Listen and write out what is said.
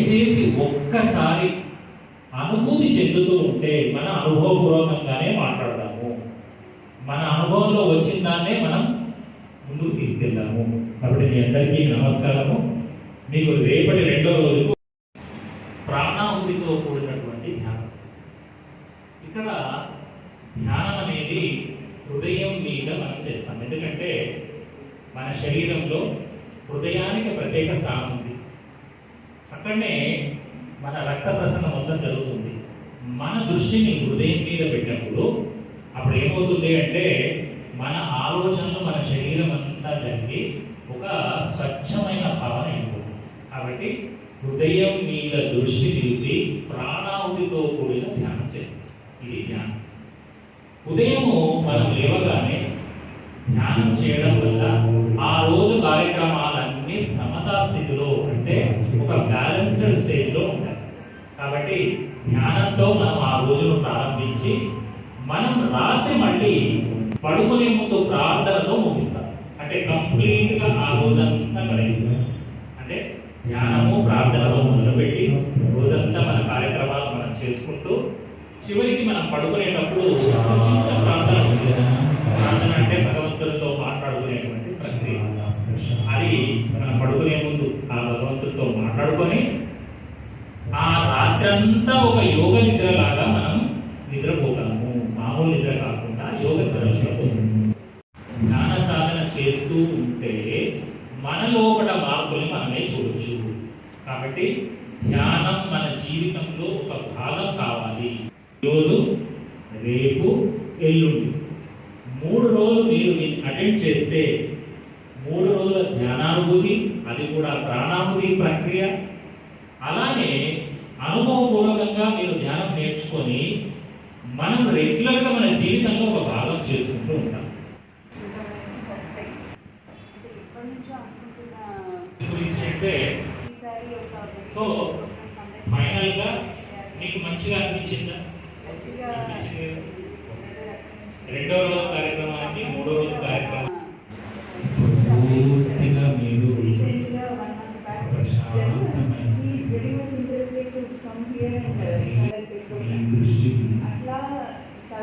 దయచేసి ఒక్కసారి అనుభూతి చెందుతూ ఉంటే మన అనుభవపూర్వకంగానే మాట్లాడదాము. మన అనుభవంలో వచ్చిన దాన్నే మనం ముందుకు తీసుకెళ్దాము. కాబట్టి మీ అందరికీ నమస్కారము. మీకు రేపటి రెండో రోజుకు ప్రాణాహుతితో కూడినటువంటి ధ్యానం. ఇక్కడ ధ్యానం అనేది హృదయం మీద మనం చేస్తాం. ఎందుకంటే మన శరీరంలో హృదయానికి ప్రత్యేక స్థానం ఉంది. అక్కడనే మన రక్త ప్రసరణ మొత్తం జరుగుతుంది. మన దృష్టిని హృదయం మీద పెట్టినప్పుడు అప్పుడు ఏమవుతుంది అంటే మన ఆలోచనలు మన శరీరం అంతా జరిగి ఒక స్వచ్ఛమైన భావన అయిపోతుంది. కాబట్టి హృదయం మీద దృష్టి నిలిపి ప్రాణాహుతితో కూడిన ధ్యానం చేస్తాం. ఇది ధ్యానం. ఉదయము మనం లేవగానే ధ్యానం చేయడం వల్ల ఆ రోజు కార్యక్రమాలు సమతా స్థితిలో అంటే ఒక బ్యాలెన్స్డ్ స్టేజ్లో ఉంటాయి. కాబట్టి ధ్యానంతో మనం ఆ రోజును ప్రారంభించి మనం రాత్రి మళ్ళీ పడుకునే ముందు ప్రార్థనతో ముగిస్తాం. అంటే కంప్లీట్గా ఆ రోజంతా గడిపి అంటే ధ్యానము ప్రార్థనతో మొదలుపెట్టి రోజంతా మన కార్యక్రమాలు మనం చేసుకుంటూ చివరికి మనం పడుకునేటప్పుడు ప్రార్థన ప్రార్థన అంటే భగవంతుడితో మాట్లాడుతూ ప్రక్రియ అది మనం పడుకునే ముందు ఆ భగవంతుడితో మాట్లాడుకొని ఆ రాత్రంతా ఒక యోగ నిద్రలాగా మనం నిద్రపోతాము. మామూలు నిద్ర కాకుండా యోగ నిద్ర జ్ఞాన సాధన చేస్తూ ఉంటే మన లోపల మార్పుని మనమే చూడొచ్చు. కాబట్టి ధ్యానం మన జీవితంలో ఒక భాగం కావాలి. ఈరోజు రేపు ఎల్లుండి. మూడు రోజులు మీరు అటెండ్ చేస్తే మూడు రోజుల ధ్యానానుభూతి అది కూడా ప్రాణాభూతి ప్రక్రియ. అలానే అనుభవపూర్వకంగా మీరు ధ్యానం నేర్చుకొని మనం రెగ్యులర్గా మన జీవితంలో ఒక భాగం చేసుకుంటూ ఉంటాం. గురించి అంటే సో ఫైనల్గా మీకు మంచిగా అనిపించిందా?